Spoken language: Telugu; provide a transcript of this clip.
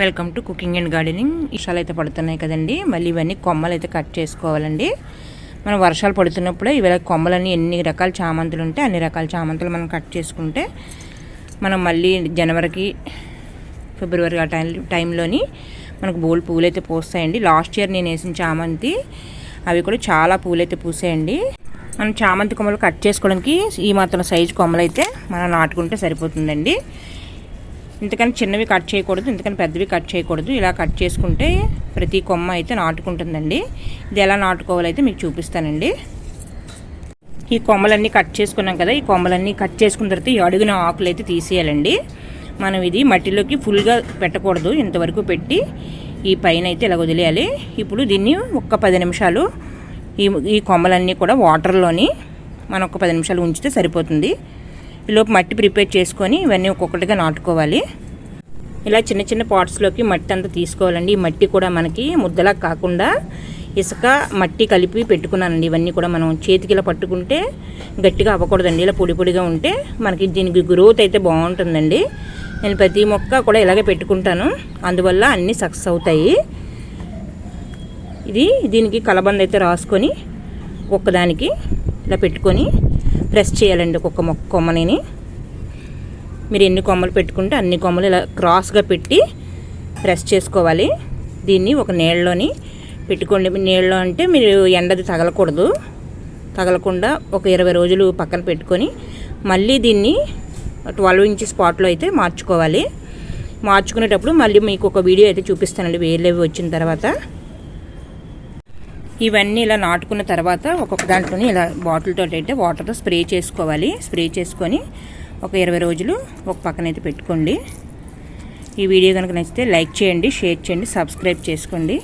Welcome to cooking and gardening. వర్షాలు అయితే పడుతున్నాయి కదండి. మళ్ళీ ఇవన్నీ కొమ్మలు అయితే కట్ చేసుకోవాలండి. మనం వర్షాలు పడుతున్నప్పుడే ఇవాళ కొమ్మలన్నీ ఎన్ని రకాల చామంతులు ఉంటే అన్ని రకాల చామంతులు మనం కట్ చేసుకుంటే మనం మళ్ళీ జనవరికి ఫిబ్రవరి ఆ టైం టైంలోని మనకు బోల్ పూలు అయితే పూస్తాయండి. లాస్ట్ ఇయర్ నేను వేసిన చామంతి అవి కూడా చాలా పూలు అయితే పూసాయండి. మనం చామంతి కొమ్మలు కట్ చేసుకోవడానికి ఈ మాత్రం సైజు కొమ్మలు అయితే మనం నాటుకుంటే సరిపోతుందండి. ఇంతకని చిన్నవి కట్ చేయకూడదు ఇంతకని పెద్దవి కట్ చేయకూడదు. ఇలా కట్ చేసుకుంటే ప్రతి కొమ్మ అయితే నాటుకుంటుందండి. ఇది ఎలా నాటుకోవాలైతే మీకు చూపిస్తానండి. ఈ కొమ్మలన్నీ కట్ చేసుకున్నాం కదా ఈ కొమ్మలన్నీ కట్ చేసుకున్న తర్వాత ఈ అడుగున ఆకులు అయితే తీసేయాలండి. మనం ఇది మట్టిలోకి ఫుల్గా పెట్టకూడదు ఇంతవరకు పెట్టి ఈ పైన అయితే ఇలా వదిలేయాలి. ఇప్పుడు దీన్ని ఒక్క పది నిమిషాలు ఈ ఈ కొమ్మలన్నీ కూడా వాటర్లోని మనం ఒక పది నిమిషాలు ఉంచితే సరిపోతుంది. ఈలోపు మట్టి ప్రిపేర్ చేసుకొని ఇవన్నీ ఒక్కొక్కటిగా నాటుకోవాలి. ఇలా చిన్న చిన్న పాట్స్లోకి మట్టి అంతా తీసుకోవాలండి. ఈ మట్టి కూడా మనకి ముద్దలా కాకుండా ఇసుక మట్టి కలిపి పెట్టుకున్నానండి. ఇవన్నీ కూడా మనం చేతికి ఇలా పట్టుకుంటే గట్టిగా అవ్వకూడదండి. ఇలా పొడి పొడిగా ఉంటే మనకి దీనికి గ్రోత్ అయితే బాగుంటుందండి. నేను ప్రతి మొక్క కూడా ఇలాగే పెట్టుకుంటాను. అందువల్ల అన్నీ సక్సెస్ అవుతాయి. ఇది దీనికి కలబంద అయితే రాసుకొని ఒక్కదానికి ఇలా పెట్టుకొని ప్రెస్ చేయాలండి ఒక్కొక్క మొక్క కొమ్మని మీరు ఎన్ని కొమ్మలు పెట్టుకుంటే అన్ని కొమ్మలు ఇలా క్రాస్గా పెట్టి ప్రెస్ చేసుకోవాలి. దీన్ని ఒక నీళ్ళలోని పెట్టుకోండి. నీళ్ళలో అంటే మీరు ఎండది తగలకూడదు. తగలకుండా ఒక ఇరవై రోజులు పక్కన పెట్టుకొని మళ్ళీ దీన్ని ట్వెల్వ్ ఇంచెస్ స్పాట్లో అయితే మార్చుకోవాలి. మార్చుకునేటప్పుడు మళ్ళీ మీకు ఒక వీడియో అయితే చూపిస్తానండి. వేర్లేవి వచ్చిన తర్వాత. ఇవన్నీ ఇలా నాటుకున్న తర్వాత ఒక్కొక్క దాంట్లోని ఇలా బాటిల్తో అయితే వాటర్తో స్ప్రే చేసుకోవాలి. స్ప్రే చేసుకొని ఒక ఇరవై రోజులు ఒక పక్కన అయితే పెట్టుకోండి. ఈ వీడియో కనుక నచ్చితే లైక్ చేయండి షేర్ చేయండి సబ్స్క్రైబ్ చేసుకోండి.